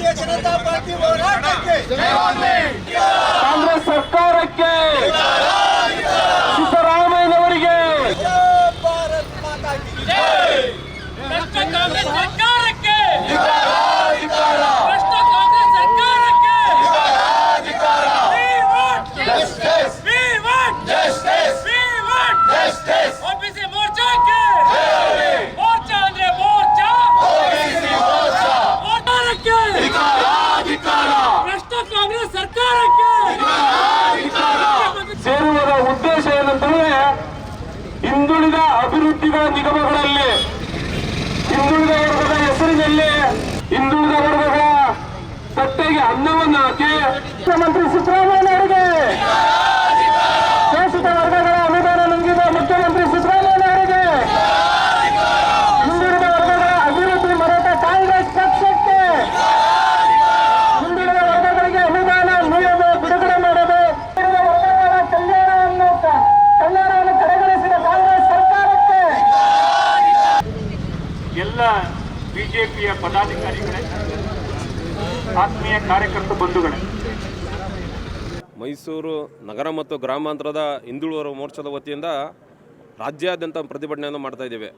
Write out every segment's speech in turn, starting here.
ಭಾರತೀಯ ಜನತಾ ಪಾರ್ಟಿ ಹೋರಾಟಕ್ಕೆ ಕಾಂಗ್ರೆಸ್ ಸರ್ಕಾರಕ್ಕೆ ಸಿದ್ದರಾಮಯ್ಯನವರಿಗೆ ಭಾರತ್ ಮಾತಾ ಅಭಿವೃದ್ಧಿಗಳ ನಿಗಮಗಳಲ್ಲಿ ಹಿಂದುಳಿದ ವರ್ಗದ ಹೆಸರಿನಲ್ಲಿ ಹಿಂದುಳಿದ ವರ್ಗದ ತಟ್ಟೆಗೆ ಅನ್ನವನ್ನು ಹಾಕಿ ಮುಖ್ಯಮಂತ್ರಿ ಸಿದ್ದರಾಮಯ್ಯನವರಿಗೆ ಶೋಷಿತ ಬಿಜೆಪಿಯ ಪದಾಧಿಕಾರಿಗಳೇ, ಆತ್ಮೀಯ ಕಾರ್ಯಕರ್ತ ಬಂಧುಗಳೇ. ಮೈಸೂರು ನಗರ ಮತ್ತು ಗ್ರಾಮಾಂತರದ ಹಿಂದುಳಿದವರ ಮೋರ್ಚಾದ ವತಿಯಿಂದ ರಾಜ್ಯಾದ್ಯಂತ ಪ್ರತಿಭಟನೆಯನ್ನು ಮಾಡ್ತಾ ಇದ್ದೇವೆ.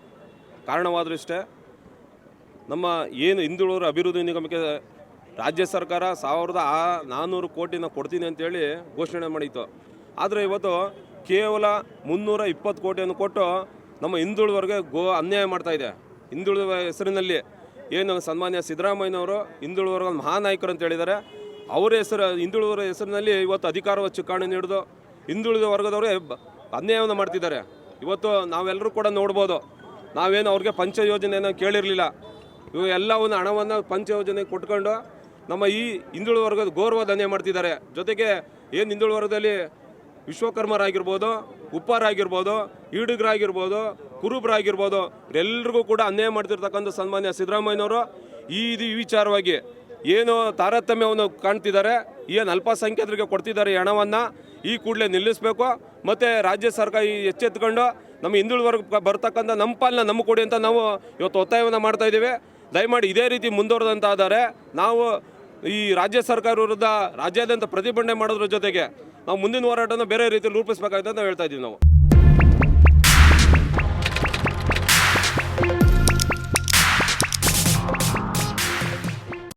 ಕಾರಣವಾದರೂ ಇಷ್ಟೇ, ನಮ್ಮ ಏನು ಹಿಂದುಳಿದವರ ಅಭಿವೃದ್ಧಿ ನಿಗಮಕ್ಕೆ ರಾಜ್ಯ ಸರ್ಕಾರ ಸಾವಿರದ ಆ ನಾನ್ನೂರು ಕೋಟಿನ ಕೊಡ್ತೀನಿ ಅಂತೇಳಿ ಘೋಷಣೆ ಮಾಡಿತ್ತು. ಆದರೆ ಇವತ್ತು ಕೇವಲ ಮುನ್ನೂರ ಇಪ್ಪತ್ತು ಕೋಟಿಯನ್ನು ಕೊಟ್ಟು ನಮ್ಮ ಹಿಂದುಳುವರಿಗೆ ಗೋ ಅನ್ಯಾಯ ಮಾಡ್ತಾ ಇದೆ. ಹಿಂದುಳಿದ ಹೆಸರಿನಲ್ಲಿ ಏನು ಸನ್ಮಾನ್ಯ ಸಿದ್ದರಾಮಯ್ಯನವರು, ಹಿಂದುಳಿದವರ ಮಹಾನಾಯಕರು ಅಂತ ಹೇಳಿದ್ದಾರೆ. ಅವರ ಹೆಸರು, ಹಿಂದುಳಿದವರ ಹೆಸರಿನಲ್ಲಿ ಇವತ್ತು ಅಧಿಕಾರವ ಚುಕ್ಕಾಣಿ ನೀಡಿದು. ಹಿಂದುಳಿದ ವರ್ಗದವರೇ ಅನ್ಯಾಯವನ್ನು ಮಾಡ್ತಿದ್ದಾರೆ. ಇವತ್ತು ನಾವೆಲ್ಲರೂ ಕೂಡ ನೋಡ್ಬೋದು. ನಾವೇನು ಅವ್ರಿಗೆ ಪಂಚ ಯೋಜನೆಯನ್ನು ಕೇಳಿರಲಿಲ್ಲ. ಇವು ಎಲ್ಲವನ್ನು ಹಣವನ್ನು ಪಂಚ ಯೋಜನೆಗೆ ಕೊಟ್ಕೊಂಡು ನಮ್ಮ ಈ ಹಿಂದುಳಿದ ವರ್ಗದ ಗೌರವ ಧನ್ಯ ಮಾಡ್ತಿದ್ದಾರೆ. ಜೊತೆಗೆ ಏನು ಹಿಂದುಳಿದ ವರ್ಗದಲ್ಲಿ ವಿಶ್ವಕರ್ಮರಾಗಿರ್ಬೋದು, ಉಪ್ಪಾರಾಗಿರ್ಬೋದು, ಈಡುಗರಾಗಿರ್ಬೋದು, ಕುರುಬರಾಗಿರ್ಬೋದು ಇವರೆಲ್ಲರಿಗೂ ಕೂಡ ಅನ್ಯಾಯ ಮಾಡ್ತಿರ್ತಕ್ಕಂಥ ಸನ್ಮಾನ್ಯ ಸಿದ್ದರಾಮಯ್ಯನವರು ಈ ಇದು ವಿಚಾರವಾಗಿ ಏನು ತಾರತಮ್ಯವನ್ನು ಕಾಣ್ತಿದ್ದಾರೆ ಏನು ಅಲ್ಪಸಂಖ್ಯಾತರಿಗೆ ಕೊಡ್ತಿದ್ದಾರೆ ಹಣವನ್ನು, ಈ ಕೂಡಲೇ ನಿಲ್ಲಿಸಬೇಕು. ಮತ್ತು ರಾಜ್ಯ ಸರ್ಕಾರ ಈ ಎಚ್ಚೆತ್ಕೊಂಡು ನಮ್ಮ ಹಿಂದುಳಿದ ವರ್ಗ ಬರ್ತಕ್ಕಂಥ ನಮ್ಮ ಪಾಲನ್ನ ನಮ್ಮ ಕೊಡಿ ಅಂತ ನಾವು ಇವತ್ತು ಒತ್ತಾಯವನ್ನು ಮಾಡ್ತಾ ಇದ್ದೀವಿ. ದಯಮಾಡಿ ಇದೇ ರೀತಿ ಮುಂದುವರೆದಂತಾದರೆ ನಾವು ಈ ರಾಜ್ಯ ಸರ್ಕಾರ ವಿರುದ್ಧ ರಾಜ್ಯಾದ್ಯಂತ ಪ್ರತಿಭಟನೆ ಮಾಡೋದ್ರ ಜೊತೆಗೆ ನಾವು ಮುಂದಿನ ಹೋರಾಟನ ಬೇರೆ ರೀತಿಯಲ್ಲಿ ರೂಪಿಸಬೇಕಾಗಿದೆ ಅಂತ ಹೇಳ್ತಾ ಇದ್ದೀವಿ ನಾವು.